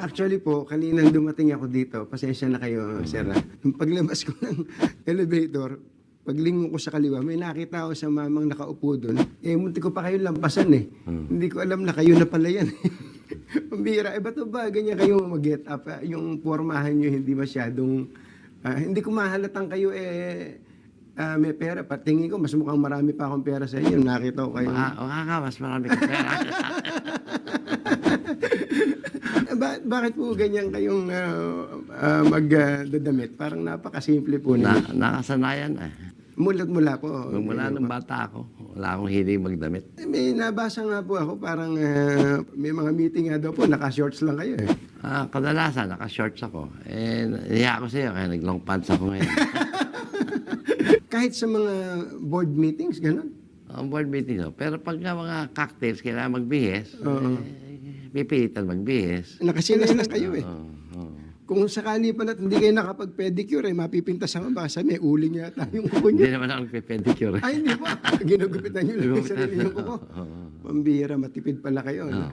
Actually po, kaninang dumating ako dito, pasensya na kayo, sir. Nung paglabas ko ng elevator, paglingon ko sa kaliwa, may nakita ako sa mamang nakaupo doon. Eh, munti ko pa kayo lampasan eh. Hindi ko alam na kayo na pala yan. Pambira, eh ba't ba ganyan kayo mag-get up? Ah, Yung pormahan nyo hindi masyadong, ah, hindi ko mahalatang kayo eh, ah, may pera. Patingin ko, mas mukhang marami pa akong pera sa inyo. Nakita ko kayo. Baka nga, mas marami ka pera. Ba- bakit po ganyan kayong uh, magdadamit? Parang napakasimple po na, na. nakasanayan eh. Mulat-mula po. Nung mula nung bata ako, wala akong hiling magdamit. Eh, May nabasa nga po ako, parang ah, may mga meeting nga daw po, naka-shorts lang kayo eh. Ah, kadalasan, naka-shorts ako. Eh, niya ako sa'yo, kaya nag-long pants ako ngayon. Kahit sa mga board meetings, gano'n. Ang board meeting ko. Pero pag mga cocktails, kailangan magbihis, Oo. eh, pipilitan magbihis. Nakasinas kayo eh. Oo, oo. Kung sakali pala hindi kayo nakapag-pedicure, eh, mapipintas ang baka sabi, may uling yata yung kuko Hindi naman ako nagpe-pedicure. Ay, hindi po. Ginugupitan niyo lang yung sarili yung kuko. Pambira, matipid pala kayo. no? Oo.